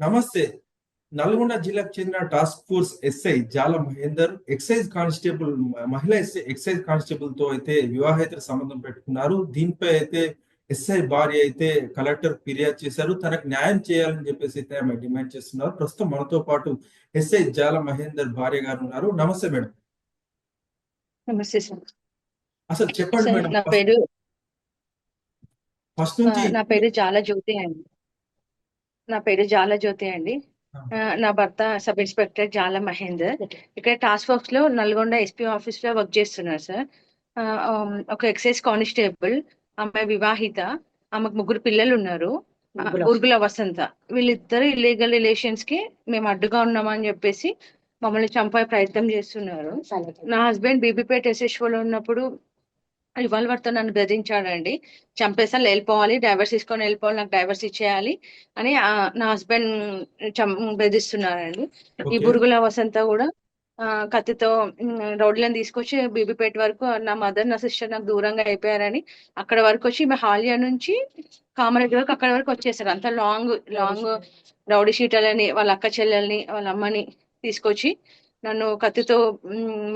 నమస్తే. నల్గొండ జిల్లాకు చెందిన task force SI Jala Mahender excise constable మహిళా ఎస్ఐ ఎక్సైజ్ కానిస్టేబుల్తో అయితే వివాహేతర సంబంధం పెట్టుకున్నారు. దీనిపై అయితే ఎస్ఐ భార్య అయితే కలెక్టర్ ఫిర్యాదు చేశారు. తనకు న్యాయం చేయాలని చెప్పేసి అయితే ఆమె డిమాండ్ చేస్తున్నారు. ప్రస్తుతం మనతో పాటు ఎస్ఐ జాల మహేందర్ భార్య గారు ఉన్నారు. నమస్తే మేడం. నమస్తే సార్. అసలు చెప్పండి మేడం. నా పేరు ఫస్ట్ నుంచి నా పేరు జాల జ్యోతి అండి. నా పేరు జాల జ్యోతి అండి నా భర్త సబ్ ఇన్స్పెక్టర్ జాల మహేందర్. ఇక్కడ టాస్క్ ఫోర్స్లో నల్గొండ ఎస్పీ ఆఫీస్లో వర్క్ చేస్తున్నారు సార్. ఒక ఎక్సైజ్ కానిస్టేబుల్ ఆమె వివాహిత ఆమెకు ముగ్గురు పిల్లలు ఉన్నారు. ఆ, ఉర్గుల వసంత. వీళ్ళిద్దరు ఇల్లీగల్ రిలేషన్స్కి మేము అడ్డుగా ఉన్నామని చెప్పేసి మమ్మల్ని చంపే ప్రయత్నం చేస్తున్నారు. నా హస్బెండ్ బీబీపేట ఎస్ఎస్ఓ లో ఉన్నప్పుడు రివాల్వర్తో నన్ను బెదిరించాడండి. చంపేసాను వెళ్ళిపోవాలి డైవర్స్ తీసుకొని వెళ్ళిపోవాలి నాకు డైవర్స్ ఇచ్చేయాలి అని నా హస్బెండ్ చం బెదిరిస్తున్నారండి. ఈ బురుగుల వసంత కూడా కత్తితో రోడ్లను తీసుకొచ్చి బీబీపేట వరకు నా మదర్ నా సిస్టర్ నాకు దూరంగా అయిపోయారని అక్కడ వరకు వచ్చి హాలియా నుంచి కామారెడ్డి వరకు అక్కడ వరకు వచ్చేసారు. అంత లాంగ్ లాంగ్ రౌడీ షీటర్లని వాళ్ళ అక్క చెల్లెల్ని వాళ్ళ అమ్మని తీసుకొచ్చి నన్ను కత్తితో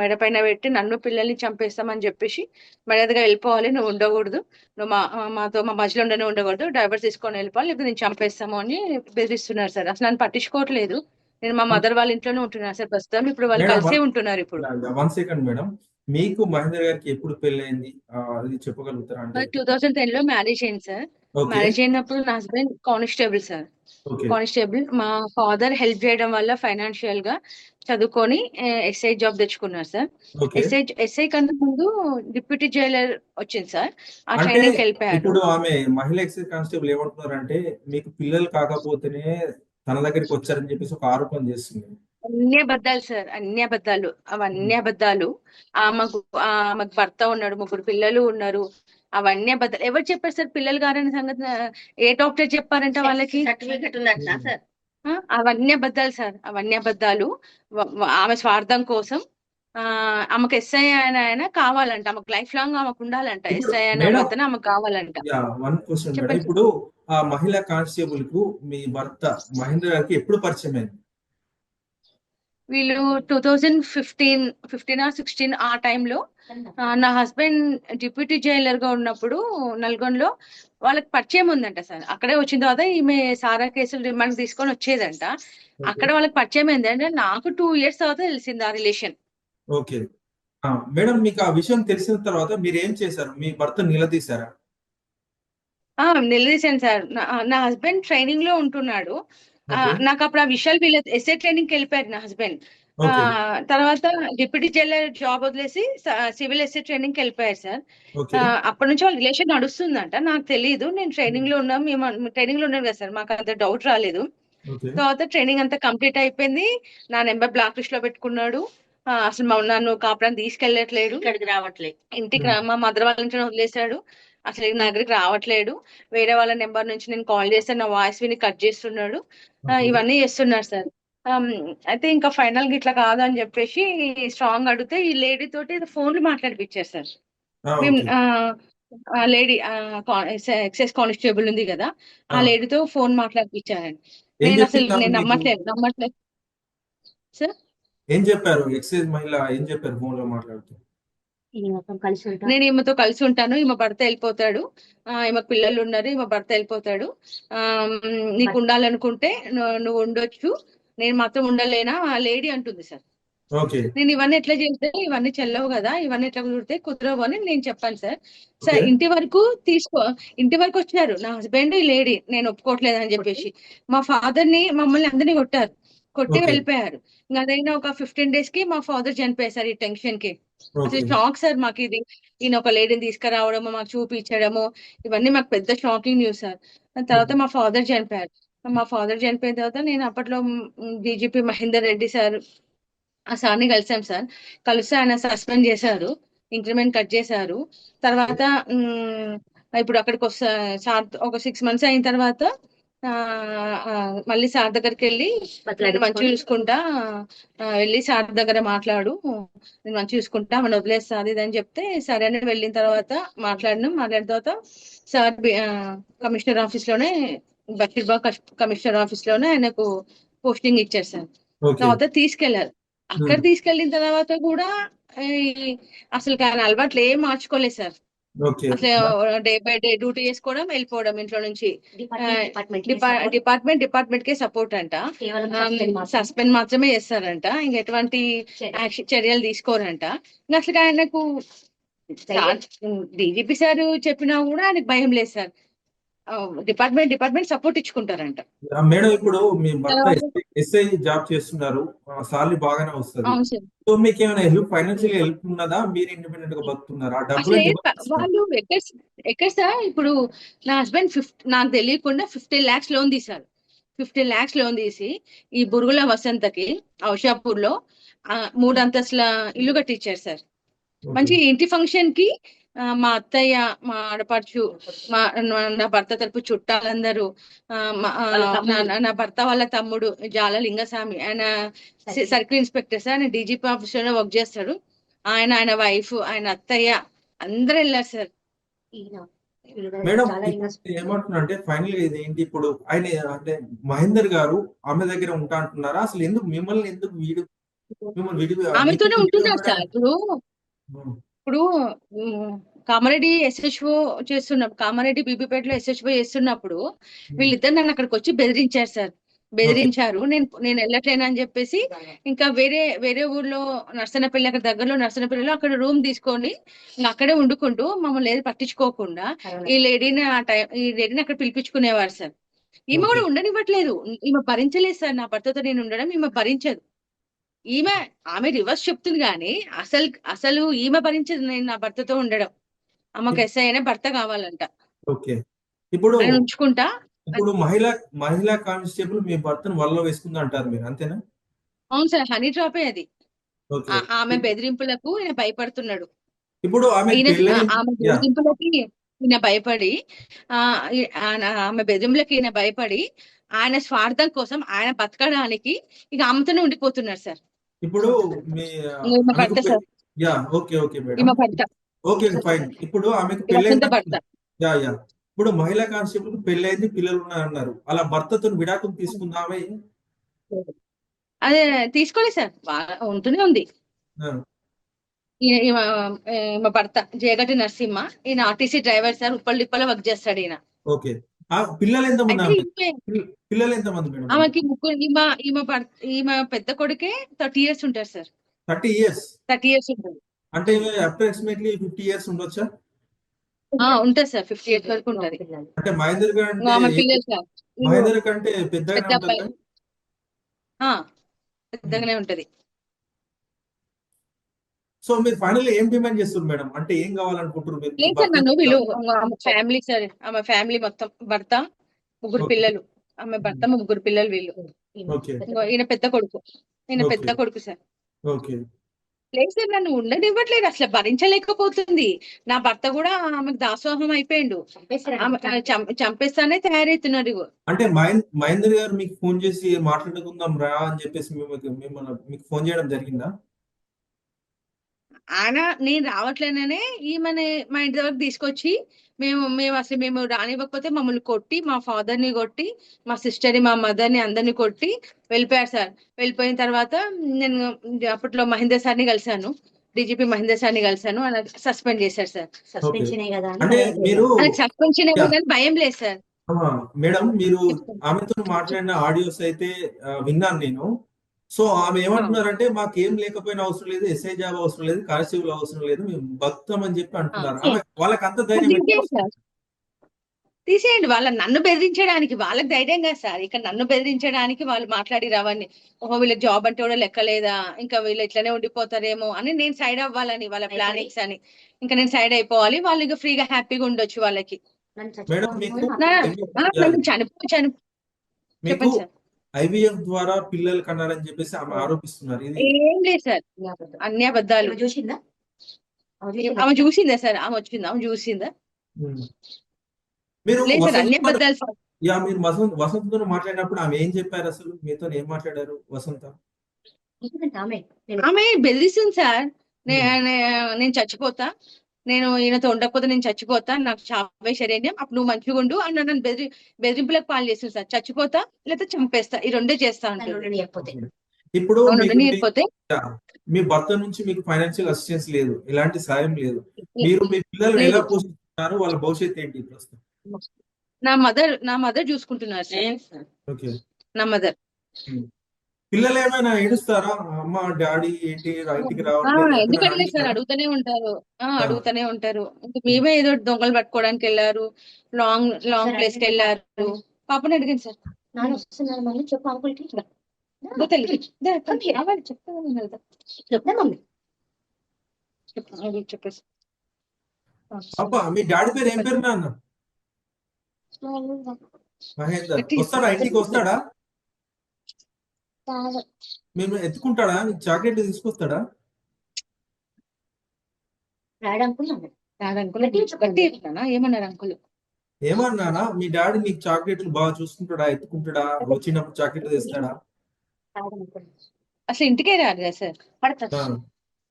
మెడ పైన పెట్టి నన్ను పిల్లల్ని చంపేస్తామని చెప్పేసి మర్యాదగా వెళ్ళిపోవాలి నువ్వు ఉండకూడదు. నువ్వు మా మాతో మా మధ్యలో ఉండనే ఉండకూడదు. డైవర్స్ తీసుకొని వెళ్ళిపోవాలి లేకపోతే నేను చంపేస్తాము అని బెదిరిస్తున్నారు సార్. అసలు నన్ను పట్టించుకోవట్లేదు. నేను మా మదర్ వాళ్ళ ఇంట్లోనే ఉంటున్నాను సార్ ప్రస్తుతం. ఇప్పుడు వాళ్ళు కలిసే ఉంటున్నారు ఇప్పుడు. One second madam. మీకు మహేందర్ గారికి ఎప్పుడు పెళ్ళైంది అది చెప్పగలుగుతారా? టూ థౌసండ్ టెన్లో మ్యారేజ్ అయింది సార్. మ్యారేజ్ అయినప్పుడు నా హస్బెండ్ కానిస్టేబుల్ సార్ కానిస్టేబుల్ మా ఫాదర్ హెల్ప్ చేయడం వల్ల ఫైనాన్షియల్గా చదువుకొని ఎస్ఐ జాబ్ తెచ్చుకున్నారు సార్ ఎస్ఐ ఎస్ఐ కన్నా ముందు డిప్యూటీ జైలర్ వచ్చింది సార్ ఆ అంటే ట్రైనింగ్ వెళ్ళిపోయారు ఇప్పుడు ఆమె మహిళా ఎక్సైజ్ కానిస్టేబుల్ ఏమంటున్నారంటే మీకు పిల్లలు కాకపోతేనే తన దగ్గరికి వచ్చారని చెప్పేసి ఒక ఆరోపణ చేస్తుంది. అన్ని అబద్ధాలు సార్ అన్ని అబద్ధాలు. అవన్నీ అబద్ధాలు. ఆమెకు ఆమెకు భర్త ఉన్నాడు ముగ్గురు పిల్లలు ఉన్నారు. అవన్నీ అబద్ధాలు. ఎవరు చెప్పారు సార్ పిల్లలు గారని సంగతి ఏ డాక్టర్ చెప్పారంట వాళ్ళకి? సర్టిఫికెట్ ఉందట సార్. అవన్నీ అబద్ధాలు సార్. అవన్నీ అబద్ధాలు. ఆమె స్వార్థం కోసం ఆ ఆమెకు ఎస్ఐ అయిన ఆయన కావాలంట. ఆమెకు లైఫ్ లాంగ్ ఆమెకు ఉండాలంట. ఎస్ఐ అయిన అతను ఆమెకు కావాలంట. Ya one question madam. చెప్పండి. ఇప్పుడు ఆ మహిళా కానిస్టేబుల్కు మీ భర్త మహేందర్ గారికి ఎప్పుడు పరిచయం అయింది వీళ్ళు two thousand fifteen fifteen or sixteen ఆ టైంలో నా హస్బెండ్ డిప్యూటీ జైలర్గా ఉన్నప్పుడు నల్గొండలో వాళ్ళకి పరిచయం ఉందంట సార్. అక్కడే వచ్చిన తర్వాత ఈమె సారా కేసులు రిమాండ్ తీసుకొని వచ్చేదంట. అక్కడ వాళ్ళకి పరిచయం ఏంది అంటే నాకు టూ ఇయర్స్ తర్వాత తెలిసింది ఆ రిలేషన్ ఓకే. ఆ, మేడం మీకు ఆ విషయం తెలిసిన తర్వాత మీరు ఏం చేశారు? మీ భర్త నిలదీశారా? ఆ నిలదీశాను సార్. నా హస్బెండ్ ట్రైనింగ్లో ఉంటున్నాడు. నాకు అప్పుడు ఆ విషయాలు వీళ్ళ ఎస్ఏ ట్రైనింగ్ వెళ్ళిపోయారు నా హస్బెండ్. తర్వాత డిప్యూటీ జైలర్ జాబ్ వదిలేసి సివిల్ ఎస్ఏ ట్రైనింగ్కి వెళ్ళిపోయారు సార్. అప్పటి నుంచి వాళ్ళ రిలేషన్ నడుస్తుందంట. నాకు తెలియదు నేను ట్రైనింగ్లో ఉన్నాం. మేము ట్రైనింగ్లో ఉన్నాం కదా సార్. మాకు అంత డౌట్ రాలేదు. తర్వాత ట్రైనింగ్ అంతా కంప్లీట్ అయిపోయింది. నా నెంబర్ బ్లాక్ లిస్ట్లో పెట్టుకున్నాడు అసలు మా- నన్ను కాపురం తీసుకెళ్ళట్లేడు ఇక్కడికి రావట్లే ఇంటికి రా- మా మదర్ వాళ్ళ ఇంట్లో వదిలేశాడు. అసలు నా దగ్గరికి రావట్లేడు. వేరే వాళ్ళ నెంబర్ నుంచి నేను కాల్ చేస్తే నా వాయిస్ విని కట్ చేస్తున్నాడు. ఇవన్నీ చేస్తున్నారు సార్. అయితే ఇంకా ఫైనల్గా ఇట్లా కాదు అని చెప్పేసి స్ట్రాంగ్ అడిగితే ఈ లేడీ తోటి ఫోన్లు మాట్లాడిపించారు సార్. ఆ, మేము లేడీ ఎక్సైజ్ కానిస్టేబుల్ ఉంది కదా ఆ. లేడీతో ఫోన్ మాట్లాడిపించారండి నేను అసలు నేను? నమ్మట్లేదు నమ్మట్లేదు. సార్? ఏం చెప్పారు? ఎక్సైజ్ మహిళ ఏం చెప్పారు ఫోన్లో మాట్లాడుతూ? నేను ఈమెతో కలిసి ఉంటాను. ఈమె భర్త వెళ్ళిపోతాడు. ఆ ఈమె పిల్లలు ఉన్నారు. ఈమె భర్త వెళ్ళిపోతాడు. ఆ నీకు ఉండాలనుకుంటే నువ్వు నువ్వు ఉండొచ్చు. నేను మాత్రం ఉండలేనా? ఆ లేడీ అంటుంది సార్. ఓకే. నేను ఇవన్నీ ఎట్లా చేస్తే ఇవన్నీ చెల్లవు కదా ఇవన్నీ ఎట్లా కుదిరితే కుదరవు అని నేను చెప్పాను సార్. సార్ ఇంటి వరకు తీసుకో ఇంటి వరకు వచ్చారు. నా హస్బెండ్ ఈ లేడీ. నేను ఒప్పుకోవట్లేదు అని చెప్పేసి మా ఫాదర్ని మమ్మల్ని అందరినీ కొట్టారు. కొట్టి. వెళ్ళిపోయారు. ఇంకా అదైనా ఒక ఫిఫ్టీన్ డేస్కి మా ఫాదర్ చనిపోయారు సార్ ఈ టెన్షన్కి. అసలు షాక్ సార్ మాకు ఇది. ఈయన ఒక లేడీని తీసుకురావడము మాకు చూపించడము ఇవన్నీ మాకు పెద్ద షాకింగ్ న్యూస్ సార్ దాని తర్వాత మా ఫాదర్ చనిపోయారు. మా ఫాదర్ చనిపోయిన తర్వాత నేను అప్పట్లో డీజీపీ మహేందర్ రెడ్డి సార్ ఆ సార్ని కలిసాం సార్ కలిసి ఆయన సస్పెండ్ చేశారు. ఇంక్రిమెంట్ కట్ చేశారు. తర్వాత ఇప్పుడు అక్కడికి వస్తా సార్ ఒక సిక్స్ మంత్స్ అయిన తర్వాత మళ్ళీ సార్ దగ్గరికి వెళ్ళి మంచిగా చూసుకుంటా వెళ్ళి సార్ దగ్గర మాట్లాడు. నేను మంచిగా చూసుకుంటా మనం వదిలేస్తా అది ఇది అని చెప్తే సరే అని వెళ్ళిన తర్వాత మాట్లాడినాం. మాట్లాడిన తర్వాత సార్ కమిషనర్ ఆఫీస్లోనే బషీర్బాగ్ కమిషనర్ ఆఫీస్లోనే ఆయనకు పోస్టింగ్ ఇచ్చారు సార్. తర్వాత తీసుకెళ్ళారు అక్కడ. తీసుకెళ్ళిన తర్వాత కూడా ఈ అసలు ఆయన అలవాట్లు ఏం మార్చుకోలేదు sir. Day by day duty చేసుకోవడం వెళ్ళిపోవడం ఇంట్లో నుంచి డిపార్ట్మెంట్ డిపా- డిపార్ట్మెంట్ డిపార్ట్మెంట్ కే సపోర్ట్ అంట. సస్పెండ్ మాత్రమే. చేస్తారంట. ఇంక ఎటువంటి యాక్షన్ చర్యలు తీసుకోరంట. ఇంకా అసలు ఆయనకు డీజీపీ సార్ చెప్పినా కూడా ఆయనకు భయం లేదు సార్. డిపార్ట్మెంట్ డిపార్ట్మెంట్ సపోర్ట్ ఇచ్చుకుంటారంట. మేడం ఇప్పుడు మీ భర్త ఎస్ఐ జాబ్ చేస్తున్నారు. సాలరీ బాగానే వస్తుంది. సో మీకు ఏమైనా హెల్ప్ ఫైనాన్షియల్ హెల్ప్ ఉన్నదా? మీరు ఇండిపెండెంట్గా బతుకున్నారా డబ్బులు వాళ్ళు ఎక్కడ సార్? ఇప్పుడు నా హస్బెండ్ ఫిఫ్టీ నాకు తెలియకుండా ఫిఫ్టీన్ లాక్స్ లోన్ తీశారు. ఫిఫ్టీన్ లాక్స్ లోన్ తీసి ఈ బురుగుల వసంతకి ఔషాపూర్లో మూడు అంతస్తుల ఇల్లు కట్టించారు సార్. మంచి ఇంటి ఫంక్షన్కి మా అత్తయ్య మా ఆడపడుచు మా నా- భర్త తరపు చుట్టాలందరూ. నా- నా భర్త వాళ్ళ తమ్ముడు జాల లింగస్వామి. ఆయన సర్కిల్ ఇన్స్పెక్టర్ సార్ ఆయన డీజీపీ ఆఫీస్లోనే వర్క్ చేస్తాడు. ఆయన ఆయన వైఫ్ ఆయన అత్తయ్య అందరూ వెళ్ళారు సార్. మేడం ఏమంటున్నా అంటే ఫైనల్గా ఇది ఏంటి ఇప్పుడు ఆయన అంటే మహేందర్ గారు ఆమె దగ్గర ఉంటా అంటున్నారా? అసలు ఎందుకు మిమ్మల్ని ఎందుకు వీడు మిమ్మల్ని విడి ఆమెతోనే ఉంటున్నారు సార్. ఇప్పుడు ఇప్పుడు కామారెడ్డి ఎస్హెచ్ఓ చేస్తున్నప్పుడు కామారెడ్డి బీబీపేటలో ఎస్హెచ్ఓ చేస్తున్నప్పుడు వీళ్ళిద్దరు నన్ను అక్కడికి వచ్చి బెదిరించారు సార్. బెదిరించారు. నేను నేను వెళ్ళట్లేను అని చెప్పేసి ఇంకా వేరే వేరే ఊర్లో నర్సనపల్లి అక్కడ దగ్గరలో నర్సనపల్లిలో అక్కడ రూమ్ తీసుకొని అక్కడే వండుకుంటూ మమ్మల్ని ఏది పట్టించుకోకుండా ఈ లేడీని ఆ టైం ఈ లేడీని అక్కడ పిలిపించుకునేవారు సార్. ఈమె కూడా. ఉండనివ్వట్లేదు. ఈమె భరించలేదు సార్. నా భర్తతో నేను ఉండడం ఈమె భరించదు. ఈమె ఆమె రివర్స్ చెప్తుంది కానీ అసలు అసలు ఈమె భరించదు నేను నా భర్తతో ఉండడం. ఆమెకు ఎస్ఐ అయినా భర్త కావాలంట. ఓకే. ఇప్పుడు నేను ఉంచుకుంటా. ఇప్పుడు మహిళా మహిళా కానిస్టేబుల్ మీ భర్తను వల్ల వేసుకుంది అంటారు మీరు అంతేనా? అవును సార్ హనీ డ్రాపే అది. ఆమె బెదిరింపులకు ఈయన భయపడుతున్నాడు. ఇప్పుడు ఆమె ఆమె బెదిరింపులకి ఈయన భయపడి ఆమె బెదిరింపులకి ఈయన భయపడి ఆయన స్వార్థం కోసం ఆయన బతకడానికి ఇక ఆమెతోనే ఉండిపోతున్నారు సార్. ఇప్పుడు మీ యా ఓకే ఓకే మేడం. ఈమె భర్త. Okay fine. ఇప్పుడు ఆమెకు పెళ్ళైంది యా యా. ఇప్పుడు మహిళా కానిస్టేబుల్ పెళ్ళైంది పిల్లలు ఉన్నారన్నారు అలా భర్తతో విడాకులు తీసుకుందామే? అదే తీసుకోలేదు సార్. ఉంటూనే ఉంది. ఈమె భర్త జయగట్టి నరసింహ. ఈయన ఆర్టీసీ డ్రైవర్ సార్. ఉప్పల్ డిప్పలో వర్క్ చేస్తాడు ఈయన. ఓకే. పిల్లలు ఎంతమంది అయితే ఆమె? ఈమె- పిల్ల- పిల్లలు ఎంతమంది మేడం? ఆమెకి ముగ్గురు ఈమె ఈమె భర్త ఈమె పెద్ద కొడుకే థర్టీ ఇయర్స్ ఉంటారు sir. Thirty years? Thirty years ఉంటుంది అంటే అప్రాక్సిమేట్లీ ఫిఫ్టీ ఇయర్స్ ఉండొచ్చా? ఆ ఉంటుంది సార్ ఫిఫ్టీ ఇయర్స్ వరకు ఉంటది అంటే మహేందర్ గారు ఇంకా ఆమె అంటే పిల్లలు సార్. ఈమె మహేందర్ కంటే పెద్ద ఉంటుంది? అబ్బాయి. ఆ, పెద్దగానే ఉంటది. సో మీరు ఫైనల్ ఏం డిమాండ్ చేస్తారు మేడం? అంటే ఏం కావాలనుకుంటారు మీరు? లేదు సార్ నన్ను వీళ్ళు ఫ్యామిలీ సార్ ఆమె ఫ్యామిలీ మొత్తం భర్త ముగ్గురు. పిల్లలు. ఆమె భర్త ముగ్గురు పిల్లలు వీళ్ళు. ఈయన పెద్ద కొడుకు. ఈయన. పెద్ద కొడుకు సార్. ఓకే. లేదు సార్ నన్ను ఉండనివ్వట్లేదు. అసలు భరించలేకపోతుంది. నా భర్త కూడా ఆమెకు దాసోహం అయిపోయిండు. చంపేస్తానే తయారవుతున్నారు ఇగో. అంటే మహేంద్ మహేందర్ గారు మీకు ఫోన్ చేసి మాట్లాడుకుందాం రా అని చెప్పేసి మీకు ఫోన్ చేయడం జరిగిందా? ఆయన నేను రావట్లేననే ఈమెని మా ఇంటి దగ్గరకు తీసుకొచ్చి మేము మేము అసలు మేము రానివ్వకపోతే మమ్మల్ని కొట్టి మా father ని కొట్టి మా సిస్టర్ని మా mother ని అందరిని కొట్టి వెళ్ళిపోయారు సార్. వెళ్ళిపోయిన తర్వాత నేను అప్పట్లో మహేందర్ సార్ని కలిశాను. డీజీపీ మహేందర్ సార్ని కలిశాను. ఆయన సస్పెండ్ చేశారు సార్. సస్పెన్షన్ కదా సస్పెన్షన్. కానీ భయం లేదు సార్. మేడం మీరు ఆమెతో మాట్లాడిన ఆడియోస్ అయితే విన్నాను నేను. సో ఆమె ఏమంటున్నారంటే మాకు ఏం లేకపోయినా అవసరం లేదు ఎస్ఐ జాబ్ అవసరం లేదు కానిస్టేబుల్ అవసరం లేదు మేము బతుకుతాం అని చెప్పి అంటున్నారు. వాళ్ళకి అంత ధైర్యం తీసేయండి సార్. తీసేయండి వాళ్ళ నన్ను బెదిరించడానికి వాళ్ళకి ధైర్యం కదా సార్. ఇక నన్ను బెదిరించడానికి వాళ్ళు మాట్లాడి రావని ఓహో వీళ్ళకి జాబ్ అంటే కూడా లెక్కలేదా ఇంకా వీళ్ళు ఇట్లనే ఉండిపోతారేమో అని నేను సైడ్ అవ్వాలని వాళ్ళ ప్లానింగ్స్ అని. ఇంకా నేను సైడ్ అయిపోవాలి వాళ్ళు ఇక ఫ్రీగా హ్యాపీగా ఉండొచ్చు వాళ్ళకి. మేడం మీకు నా- ఆ, నన్ను చనిపో చనిపో మీకు చెప్పండి సార్. ఐవీఎఫ్ ద్వారా పిల్లలు కన్నారని చెప్పేసి ఆమె ఆరోపిస్తున్నారు. ఇది ఏం లేదు సార్. అన్ని అబద్ధాలు. చూసిందా? ఆమె చూసిందా? సార్? ఆమె వచ్చిందా? ఆమె చూసిందా. మీరు లేదు సార్ అన్ని వసంత్ అబద్ధాలు సార్. యా మీరు వసంత్ వసంత్తో మాట్లాడినప్పుడు ఆమె ఏం చెప్పారు అసలు? మీతో ఏం మాట్లాడారు వసంత? ఆమె. ఆమె బెదిరిస్తుంది సార్. నేను చచ్చిపోతా. నేను ఈయనతో ఉండకపోతే నేను చచ్చిపోతా నాకు చావే శరణ్యం అప్పుడు నువ్వు మంచిగా ఉండు అని నన్ను బెదిరి బెదిరింపులకు పాలు చేస్తుంది సార్. చచ్చిపోతా లేకపోతే చంపేస్తా ఈ రెండే చేస్తా ఇప్పుడు మీ- భర్త నుంచి మీకు ఫైనాన్షియల్ అసిస్టెన్స్ లేదు ఎలాంటి సాయం లేదు. మీరు మీ పిల్లల్ని లేదు. ఎలా పోషిస్తున్నారు వాళ్ళ భవిష్యత్తు ఏంటి ప్రస్తుతం? నా మదర్ నా మదర్ చూసుకుంటున్నారు సార్. ఓకే. నా మదర్. పిల్లలు ఏమైనా ఏడుస్తారా? అమ్మ డాడీ ఏంటి? ఇంటికి ఎందుకంటే సార్? అడుగుతూనే ఉంటారు. అడుగుతూనే ఉంటారు. మేమే ఏదో దొంగలు పట్టుకోవడానికి వెళ్ళారు. లాంగ్ లాంగ్ ప్లేస్కి వెళ్ళారు. పాపని అడిగింది సార్. నాన్న వస్తున్నారు మళ్ళీ. చెప్పు అంకుల్కి చెప్పేసి. అబ్బా మీ డాడీ పేరు ఏం పేరు నాన్న? మహేందర్. వస్తాడా? ఇంటికి వస్తాడా? మేము ఎత్తుకుంటాడా? మీకు చాక్లెట్ తీసుకొస్తాడా? అంకుల్ అంకుల్ ఏమన్నారు అంకుల్? ఏమన్నానా? మీ డాడీ నీకు చాక్లెట్లు బాగా చూసుకుంటాడా? ఎత్తుకుంటాడా? వచ్చినప్పుడు చాక్లెట్ తెస్తాడా? అసలు ఇంటికే రారు కదా సార్.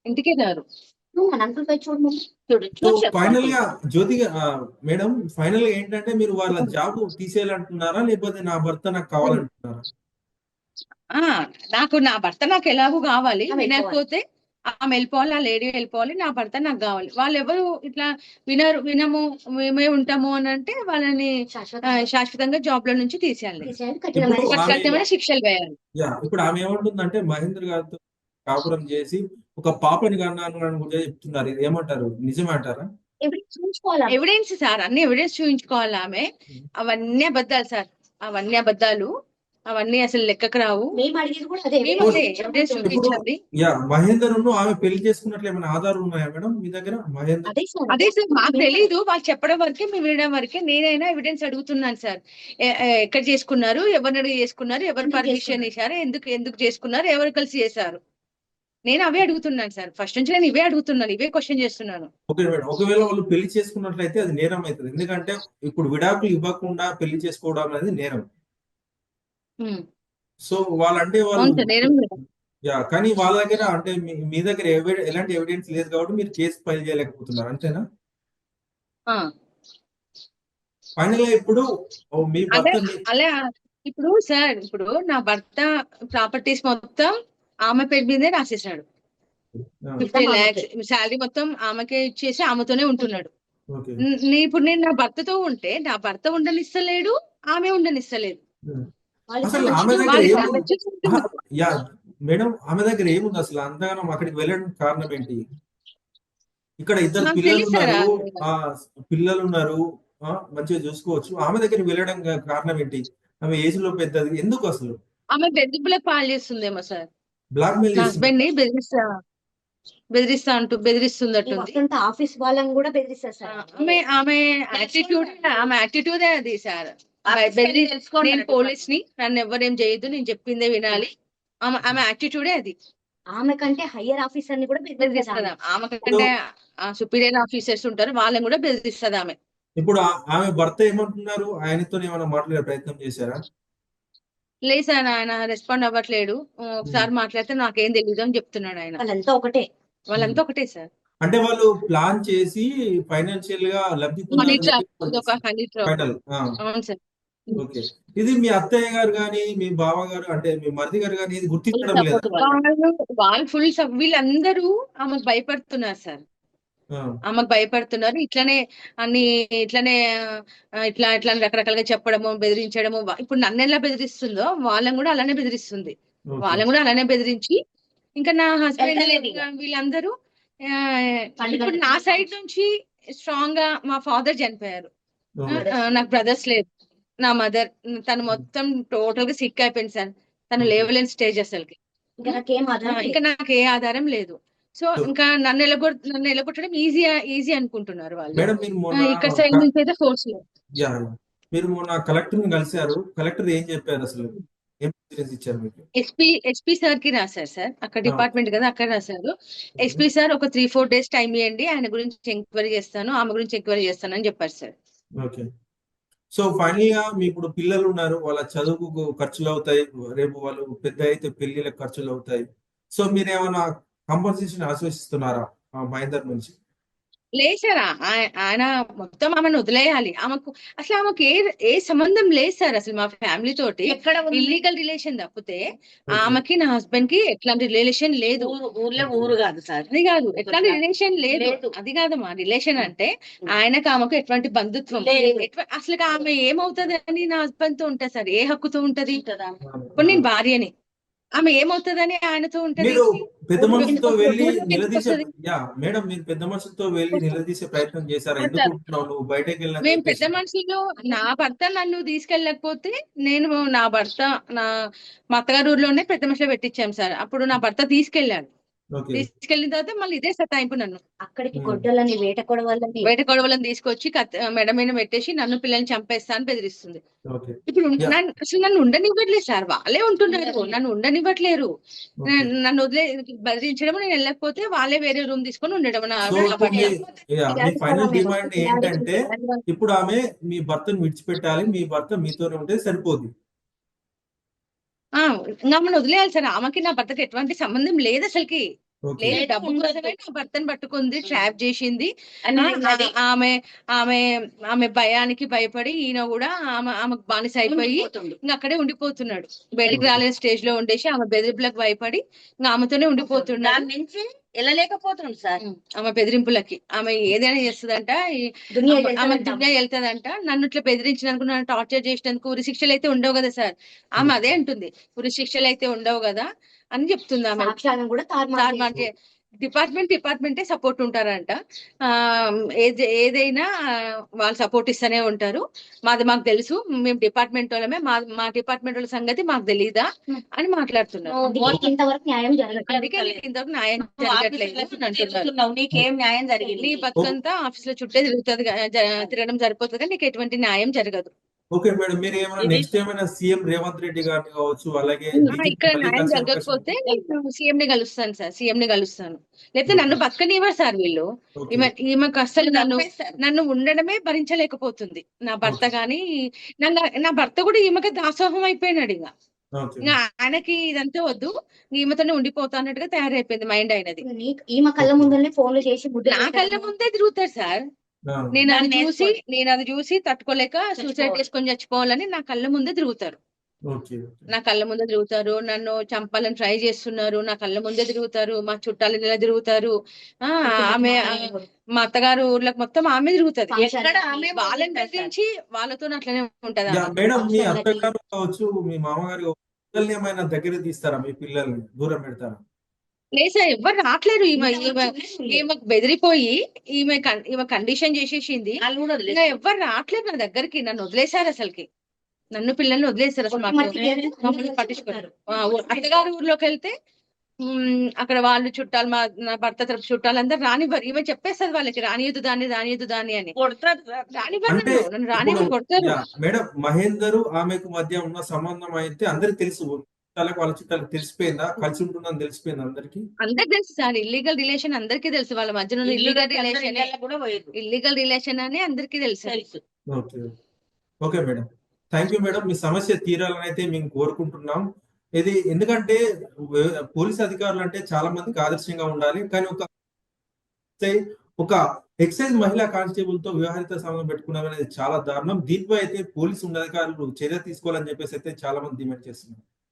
ఇంటికే రారు. ఫైనల్. గా జ్యోతి మేడం ఫైనల్గా ఏంటంటే మీరు వాళ్ళ జాబ్ తీసేయాలంటున్నారా? లేకపోతే నా భర్త నాకు కావాలంటున్నారా? ఆ నాకు నా భర్త నాకు ఎలాగూ కావాలి. వినకపోతే ఆమె వెళ్ళిపోవాలి ఆ లేడీ వెళ్ళిపోవాలి నా భర్త నాకు కావాలి. వాళ్ళు ఎవరు ఇట్లా వినరు వినము మేమే ఉంటాము అని అంటే వాళ్ళని శాశ్వతంగా. జాబ్లో నుంచి తీసేయాలి. కఠినమైన శిక్షలు వేయాలి. యా ఇప్పుడు ఆమె ఏమంటుందంటే మహేంద్ర గారితో కాపురం చేసి ఒక పాపని కన్నాను అని కూడా చెప్తున్నారు. ఇది ఏమంటారు నిజమంటారా ఎవిడెన్స్ సార్ అన్ని ఎవిడెన్స్ చూపించుకోవాలి ఆమె. అవన్నీ అబద్ధాలు సార్. అవన్నీ అబద్ధాలు. అవన్నీ అసలు లెక్కకు రావు. మేము అడిగేది కూడా అదే. మేము అదే ఎవిడెన్స్ చూపించండి. యా మహేందర్ ఆమె పెళ్ళి చేసుకున్నట్లు ఏమైనా ఆధారం ఉన్నాయా మేడం మీ దగ్గర? మహేందర్. అదే సార్. అదే సార్ మాకు తెలీదు. వాళ్ళు చెప్పడం వరకే మేము వినడం వరకే నేనైనా ఎవిడెన్స్ అడుగుతున్నాను సార్. ఎక్కడ చేసుకున్నారు? ఎవరిని అడిగి చేసుకున్నారు? ఎవరు పర్మిషన్? ఇచ్చారు? ఎందుకు ఎందుకు చేసుకున్నారు? ఎవరు కలిసి చేశారు? నేను అవే అడుగుతున్నాను సార్. ఫస్ట్ నుంచి నేను ఇవే అడుగుతున్నాను ఇవే క్వశ్చన్ చేస్తున్నాను. Okay madam. ఒకవేళ వాళ్ళు పెళ్ళి చేసుకున్నట్లయితే అది నేరం అవుతుంది. ఎందుకంటే ఇప్పుడు విడాకులు ఇవ్వకుండా పెళ్ళి చేసుకోవడం అనేది నేరం. సో వాళ్ళంటే అవును వాళ్ళు నేరం లేదు. యా కానీ వాళ్ళ దగ్గర అంటే మీ దగ్గర ఎలాంటి ఎవిడెన్స్ లేదు కాబట్టి మీరు కేసు ఫైల్ చేయలేకపోతున్నారు అంతేనా. ఫైనల్గా ఇప్పుడు మీ అంటే భర్త అలా ఇప్పుడు సార్ ఇప్పుడు నా భర్త ప్రాపర్టీస్ మొత్తం ఆమె పేరు మీదే రాసేసాడు. ఫిఫ్టీ. ల్యాక్స్ శాలరీ మొత్తం ఆమెకే ఇచ్చేసి ఆమెతోనే ఉంటున్నాడు. ఇప్పుడు నేను నా భర్తతో ఉంటే నా భర్త ఉండనిస్తలేడు ఆమె ఉండనిస్తలేదు. వాళ్ళు అసలు ఆమె దగ్గర యా మేడం ఆమె దగ్గర ఏముంది అసలు? అంతగానం అక్కడికి వెళ్ళడానికి కారణం ఏంటి? ఇక్కడ ఇద్దరు పిల్లలు ఉన్నారు. ఆ పిల్లలు ఉన్నారు. ఆ, మంచిగా చూసుకోవచ్చు. ఆమె దగ్గర వెళ్ళడం కారణం ఏంటి? ఆమె ఏజ్లో పెద్దది. ఎందుకు అసలు? ఆమె బెదిరింపులకు పాలు చేస్తుందేమో సార్. బ్లాక్ మెయిల్ హస్బెండ్ని బెదిరిస్తా బెదిరిస్తా అంటూ వస్తుంటే ఆఫీస్ వాళ్ళని కూడా బెదిరిస్తారు సార్. ఆమె ఆమె యాటిట్యూడ్ ఆమె యాటిట్యూడే అది సార్. నేను పోలీస్ని నన్ను ఎవరేం చేయొద్దు నేను చెప్పిందే వినాలి. ఆమె ఆమె యాటిట్యూడే అది. ఆమె కంటే హయ్యర్ ఆఫీసర్ని కూడా బెదిరిస్తుంది ఆమె కంటే సుపీరియర్ ఆఫీసర్స్ ఉంటారు వాళ్ళని కూడా బెదిరిస్తుంది ఆమె. ఇప్పుడు ఆమె భర్త ఏమంటున్నారు? ఆయనతో ఏమైనా మాట్లాడే ప్రయత్నం చేశారా? లేదు సార్ ఆయన రెస్పాండ్ అవ్వట్లేడు. ఒకసారి మాట్లాడితే నాకేం తెలియదు అని చెప్తున్నాడు ఆయన. వాళ్ళంతా ఒకటే. వాళ్ళంతా ఒకటే సార్. అంటే వాళ్ళు ప్లాన్ చేసి ఫైనాన్షియల్గా లబ్ధి అవును సార్. ఓకే. ఇది మీ అత్తయ్య గారు కానీ మీ బావ గారు అంటే మీ మరిది గారు కానీ ఇది గుర్తించడం లేదా? వాళ్ళు వాళ్ళు ఫుల్ వీళ్ళందరూ ఆమెకు భయపడుతున్నారు సార్. ఆ, ఆమెకు భయపడుతున్నారు. ఇట్లనే అన్ని ఇట్లనే ఆ, ఇట్లా ఇట్లా రకరకాలుగా చెప్పడము బెదిరించడము వా- ఇప్పుడు నన్ను ఎలా బెదిరిస్తుందో వాళ్ళని కూడా అలానే బెదిరిస్తుంది. ఓకే. వాళ్ళని కూడా అలానే బెదిరించి ఇంకా నా హస్బెండ్ వెళ్తలేదు ఇక. వీళ్ళందరూ ఆ, ఇప్పుడు నా సైడ్ నుంచి స్ట్రాంగ్గా మా ఫాదర్ చనిపోయారు. నాకు బ్రదర్స్ లేదు నా మదర్ తను మొత్తం టోటల్గా సిక్ అయిపోయింది సార్. తను లేవలేని స్టేజ్ అసలుకి. ఇంకా నాకేం ఏ ఆధారం లేదు. సో ఇంకా నన్ను ఎలగొట్ నన్ను ఎలగొట్టడం ఈజీ ఈజీ అనుకుంటున్నారు వాళ్ళు. ఇక్కడ సైడ్ నుంచి అయితే ఫోర్స్ మీరు మొన్న కలెక్టర్ని కలిశారు. కలెక్టర్ ఏం చెప్పారు అసలు? ఎస్పీ ఎస్పీ సార్కి రాశారు సార్. అక్కడ. డిపార్ట్మెంట్ కదా అక్కడ రాశారు. ఎస్పీ సార్ ఒక త్రీ ఫోర్ డేస్ టైం ఇవ్వండి. ఆయన గురించి ఎంక్వైరీ చేస్తాను ఆమె గురించి ఎంక్వైరీ చేస్తాను అని చెప్పారు సార్. సో ఫైనల్గా మీ ఇప్పుడు పిల్లలు ఉన్నారు వాళ్ళ చదువుకు ఖర్చులు అవుతాయి రేపు వాళ్ళు పెద్ద అయితే పెళ్ళిళ్ళకి ఖర్చులు అవుతాయి సో మీరు ఏమైనా కంపన్సేషన్ ఆశ్వసిస్తున్నారా మహేందర్ నుంచి? లేదు సార్ ఆ- ఆ- ఆయన మొత్తం ఆమెను వదిలేయాలి. ఆమెకు అసలు ఆమెకు ఏ ఏ సంబంధం లేదు సార్ అసలు మా ఫ్యామిలీ తోటి? ఇల్లీగల్ రిలేషన్ తప్పితే. ఆమెకి నా హస్బెండ్కి ఎట్లాంటి రిలేషన్ లేదు. ఊరు ఊర్లో ఊరు కాదు సార్. అది కాదు. ఎట్లాంటి. రిలేషన్ లేదు. లేదు. అది కాదమ్మా రిలేషన్ అంటే ఆయనకు ఆమెకు ఎటువంటి బంధుత్వం అసలు ఆమె ఏమవుతుంది అని నా హస్బెండ్తో ఉంటుంది సార్? ఏ హక్కుతో ఉంటది? ఉంటుందా? ఇప్పుడు నేను భార్యని. ఆమె ఏమవుతుందని ఆయనతో ఉంటది మీరు పెద్ద మనుషులతో వెళ్ళి నిలదీసే వస్తది. యా మేడం మీరు పెద్ద మనుషులతో వెళ్ళి నిలదీసే ప్రయత్నం చేశారా? నువ్వు బయటకు వెళ్ళినా మేము పెద్ద మనుషులు నా భర్త నన్ను తీసుకెళ్ళకపోతే నేను నా భర్త నా మా అత్తగారు ఊర్లోనే పెద్ద మనుషులు పెట్టించాం సార్. అప్పుడు నా భర్త తీసుకెళ్ళాడు. ఓకే. తీసుకెళ్ళిన తర్వాత మళ్ళీ ఇదే సతాయింపు నన్ను. అక్కడికి. గొడ్డలని వేట కొడవలని. బయట గొడవలను తీసుకొచ్చి మెడ మీద పెట్టేసి నన్ను పిల్లల్ని చంపేస్తా అని బెదిరిస్తుంది. ఓకే. ఇప్పుడు అసలు నన్ను ఉండనివ్వట్లేదు సార్. వాళ్ళే ఉంటున్నారు. నన్ను ఉండనివ్వట్లేరు. నన్ను- వదిలే బెదిరించడం నేను వెళ్ళకపోతే వాళ్ళే వేరే రూమ్ తీసుకొని ఉండడం ఫైనల్ డిమాండ్ ఏంటంటే ఇప్పుడు ఆమె మీ భర్తను విడిచిపెట్టాలి. మీ భర్త మీతోనే ఉంటే సరిపోదు ఆ, ఇంకా ఆమెను వదిలేయాలి సార్ ఆమెకి నా భర్తకి ఎటువంటి సంబంధం లేదు అసలుకి లేదు డబ్బు. కోసమే నా భర్తను పట్టుకుంది ట్రాప్ చేసింది ఆమె ఆమె ఆమె భయానికి భయపడి ఈయన కూడా ఆమె ఆమెకు బానిస అయిపోయి. ఇంకా అక్కడే ఉండిపోతున్నాడు బయటికి. రాలేని స్టేజ్లో ఉండేసి ఆమె బెదిరింపులకు భయపడి ఇంకా ఆమెతోనే ఉండిపోతున్నాడు వెళ్ళలేకపోతుండు సార్. ఆమె బెదిరింపులకి. ఆమె ఏదైనా చేస్తుందంట ఆమె-. దునియా వెళ్తాదంట నన్ను ఇట్లా బెదిరించినందుకు నన్ను టార్చర్ చేసినందుకు ఉరి శిక్షలు అయితే ఉండవు కదా సార్. ఆమె అదే అంటుంది ఉరి శిక్షలు అయితే ఉండవు కదా అని చెప్తుంది ఆమె. కూడా డిపార్ట్మెంట్ డిపార్ట్మెంటే సపోర్ట్ ఉంటారంట. ఆ ఏది ఏదైనా వాళ్ళు సపోర్ట్ ఇస్తూనే ఉంటారు. మాది మాకు తెలుసు. మేము డిపార్ట్మెంట్ వాళ్ళమే. మా మా డిపార్ట్మెంట్ వాళ్ళ సంగతి మాకు తెలీదా అని మాట్లాడుతున్నారు. ఇంతవరకు న్యాయం జరగట్లేదు. అందుకే నీకు న్యాయం న్యాయం నీ జరిగింది? బతుకంతా ఆఫీస్లో చుట్టే తిరుగుతుంది తిరగడం సరిపోతుంది కానీ నీకు ఎటువంటి న్యాయం జరగదు. ఓకే మేడం మీరు ఏమైనా నెక్స్ట్ ఏమైనా సీఎం రేవంత్ రెడ్డి గారిని కావచ్చు అలాగే ఇక్కడ న్యాయం జరగకపోతే నేను సీఎం ని కలుస్తాను సార్ సీఎం ని కలుస్తాను. లేకపోతే నన్ను బతకనివ్వరు సార్ వీళ్ళు. ఈమె ఈమెకు అస్సలు నన్ను. నన్ను ఉండడమే భరించలేకపోతుంది. నా భర్త గాని నన్ను నా భర్త కూడా ఈమెకి దాసోహం అయిపోయినాడు ఇంకా. ఆయనకి ఇదంతా వద్దు ఈమెతోనే ఉండిపోతా అన్నట్టుగా తయారైపోయింది మైండ్ అయినది. ఈమె కళ్ళ ముందరనే ఫోన్లు చేసి నా కళ్ళ ముందే తిరుగుతాడు సార్. నేను అది చూసి. నేను అది చూసి తట్టుకోలేక సూసైడ్. చేసుకొని చచ్చిపోవాలని నా కళ్ళ ముందే తిరుగుతారు. ఓకే నా కళ్ళ ముందే తిరుగుతారు. నన్ను చంపాలని ట్రై చేస్తున్నారు. నా కళ్ళ ముందే తిరుగుతారు. మా చుట్టాలు ఇలా తిరుగుతారు. ఆ ఆమె మా అత్తగారు ఊర్లకు మొత్తం ఆమె తిరుగుతది. ఎక్కడ ఆమె వాళ్ళని. బెదిరించి వాళ్ళతో అట్లనే ఉంటది. మేడం మీ అత్తగారు కావచ్చు మీ మామగారు ఏమైనా దగ్గర తీస్తారా? మీ పిల్లల్ని దూరం పెడతారా? లేదు సార్ ఎవరు రావట్లేరు ఈమె ఈమె ఈమెకు బెదిరిపోయి ఈమె కన్- ఈమె కండిషన్ చేసేసింది. వాళ్ళు కూడా ఇంకా. ఎవరు రావట్లేదు నా దగ్గరికి. నన్ను వదిలేశారు అసలుకి. నన్ను పిల్లల్ని వదిలేశారు అసలు మాకు. మమ్మల్ని అందరూ పట్టించుకోరు. చెప్తారు. ఆ, ఊ- అత్తగారి ఊర్లోకి వెళ్తే ఉమ్, అక్కడ వాళ్ళు చుట్టాలు మా నా భర్త తరపు చుట్టాలు అందరు రానివ్వరు. ఈమె చెప్పేస్తుంది వాళ్ళకి రానియద్దు దాన్ని రానియద్దు దాన్ని అని. కొడతారు సార్. రానివ్వరు అంటే నన్ను. నన్ను రానివ్వరు ఇప్పుడు- కొడతారు. యా, మేడం మహేందర్ ఆమెకు మధ్య ఉన్న సంబంధం అయితే అందరికి తెలుసు. చుట్టాలకు వాళ్ళ చుట్టాలకు తెలిసిపోయిందా? కలిసి ఉంటుందని తెలిసిపోయింది అందరికి? అందరికి తెలుసు సార్. ఇల్లీగల్ రిలేషన్ అందరికీ తెలుసు. వాళ్ళ మధ్యన ఇల్లు ఇల్లీగల్ రిలేషన్. ఇల్లీగల్ రిలేషన్ అని అందరికీ తెలుసు. Okay. Okay madam. Thank you madam. మీ సమస్య తీరాలని అయితే మేము కోరుకుంటున్నాం. ఇది ఎందుకంటే పోలీస్ అధికారులు అంటే చాలా మందికి ఆదర్శంగా ఉండాలి. కానీ ఒక ఒక ఎక్సైజ్ మహిళా కానిస్టేబుల్తో వివాహిత సంబంధం పెట్టుకున్నాం అనేది చాలా దారుణం. దీనిపై అయితే పోలీసు ఉన్నతాధికారులు చర్య తీసుకోవాలని చెప్పేసి అయితే చాలా మంది డిమాండ్ చేస్తున్నారు.